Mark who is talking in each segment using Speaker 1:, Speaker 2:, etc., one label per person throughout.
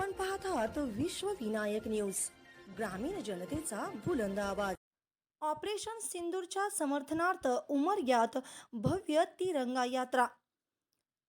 Speaker 1: आपण पाहत आहात विश्व विनायक न्यूज ग्रामीण जनतेचा बुलंद आवाज. ऑपरेशन सिंदूरच्या समर्थनार्थ उमरग्यात भव्य तिरंगा यात्रा.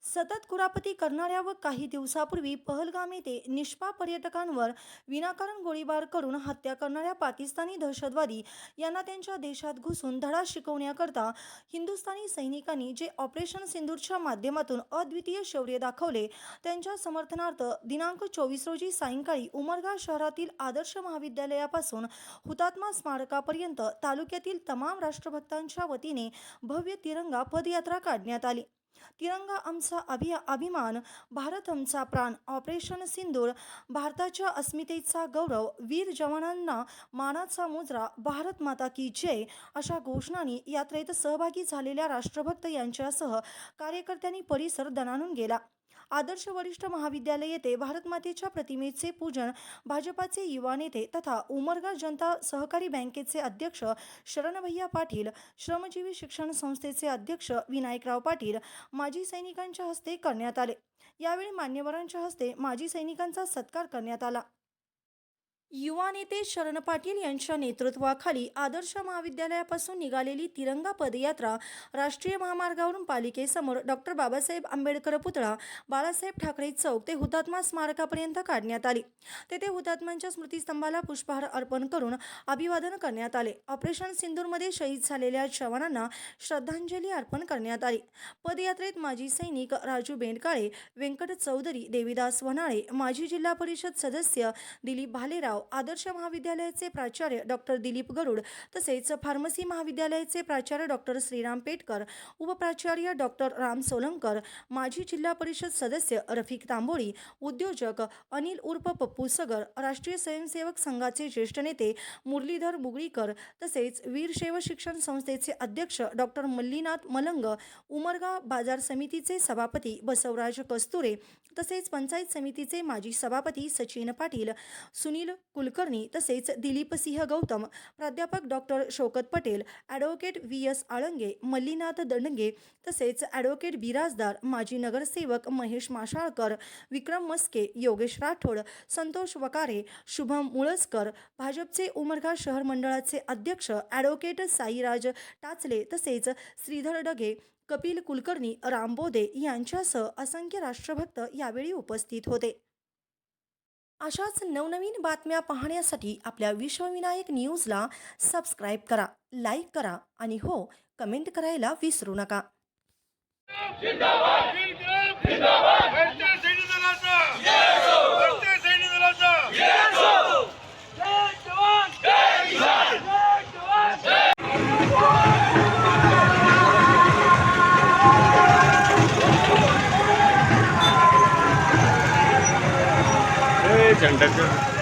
Speaker 1: सतत कुरापती करणाऱ्या व काही दिवसापूर्वी पहलगाम येथे निष्पाप पर्यटकांवर विनाकारण गोळीबार करून हत्या करणाऱ्या पाकिस्तानी दहशतवादी यांना त्यांच्या देशात घुसून धडा शिकवण्याकरता हिंदुस्थानी सैनिकांनी जे ऑपरेशन सिंदूरच्या माध्यमातून अद्वितीय शौर्य दाखवले त्यांच्या समर्थनार्थ दिनांक चोवीस रोजी सायंकाळी उमरगा शहरातील आदर्श महाविद्यालयापासून हुतात्मा स्मारकापर्यंत तालुक्यातील तमाम राष्ट्रभक्तांच्या वतीने भव्य तिरंगा पदयात्रा काढण्यात आली. तिरंगा आमचा अभि अभिमान भारत आमचा प्राण ऑपरेशन सिंदूर भारताच्या अस्मितेचा गौरव वीर जवानांना मानाचा मुजरा भारत माता की जय अशा घोषणांनी यात्रेत सहभागी झालेल्या राष्ट्रभक्त यांच्यासह कार्यकर्त्यांनी परिसर दणाणून गेला. आदर्श वरिष्ठ महाविद्यालय येथे भारतमातेच्या प्रतिमेचे पूजन भाजपाचे युवा नेते तथा उमरगा जनता सहकारी बँकेचे अध्यक्ष शरणभैया पाटील श्रमजीवी शिक्षण संस्थेचे अध्यक्ष विनायकराव पाटील माजी सैनिकांच्या हस्ते करण्यात आले. यावेळी मान्यवरांच्या हस्ते माजी सैनिकांचा सत्कार करण्यात आला. युवा नेते शरण पाटील यांच्या नेतृत्वाखाली आदर्श महाविद्यालयापासून निघालेली तिरंगा पदयात्रा राष्ट्रीय महामार्गावरून पालिकेसमोर डॉक्टर बाबासाहेब आंबेडकर पुतळा बाळासाहेब ठाकरे चौक ते हुतात्मा स्मारकापर्यंत काढण्यात आली. तेथे हुतात्म्यांच्या स्मृतीस्तंभाला पुष्पहार अर्पण करून अभिवादन करण्यात आले. ऑपरेशन सिंदूरमध्ये शहीद झालेल्या जवानांना श्रद्धांजली अर्पण करण्यात आली. पदयात्रेत माजी सैनिक राजू बेंडकाळे व्यंकट चौधरी देविदास वनाळे माजी जिल्हा परिषद सदस्य दिलीप भालेराव आदर्श महाविद्यालयाचे प्राचार्य डॉक्टर दिलीप गरुड तसेच फार्मसी महाविद्यालयाचे प्राचार्य डॉक्टर श्रीराम पेटकर उपप्राचार्य डॉक्टर राम सोलंकर माजी जिल्हा परिषद सदस्य रफिक तांबोळी उद्योजक अनिल उर्फ पप्पू सगर राष्ट्रीय स्वयंसेवक संघाचे ज्येष्ठ नेते मुरलीधर मुगळीकर तसेच वीरशैव शिक्षण संस्थेचे अध्यक्ष डॉक्टर मल्लीनाथ मलंग उमरगा बाजार समितीचे सभापती बसवराज कस्तुरे तसेच पंचायत समितीचे माजी सभापती सचिन पाटील सुनील कुलकर्णी तसेच दिलीप सिंह गौतम प्राध्यापक doctor Shaukat Patel advocate V. S. Alange Mallinath Dandage तसेच ॲडव्होकेट बिराजदार माजी नगरसेवक महेश माशाळकर विक्रम मस्के योगेश राठोड संतोष वकारे शुभम मुळसकर भाजपचे उमरगा शहर मंडळाचे अध्यक्ष ॲडव्होकेट साईराज टाचले तसेच श्रीधर डगे कपिल कुलकर्णी रामबोदे यांच्यासह असंख्य राष्ट्रभक्त यावेळी उपस्थित होते. अशाच नवनवीन बातम्या पाहण्यासाठी आपल्या विश्वविनायक न्यूजला सबस्क्राईब करा लाईक करा आणि हो कमेंट करायला विसरू नका.
Speaker 2: सेंटरचं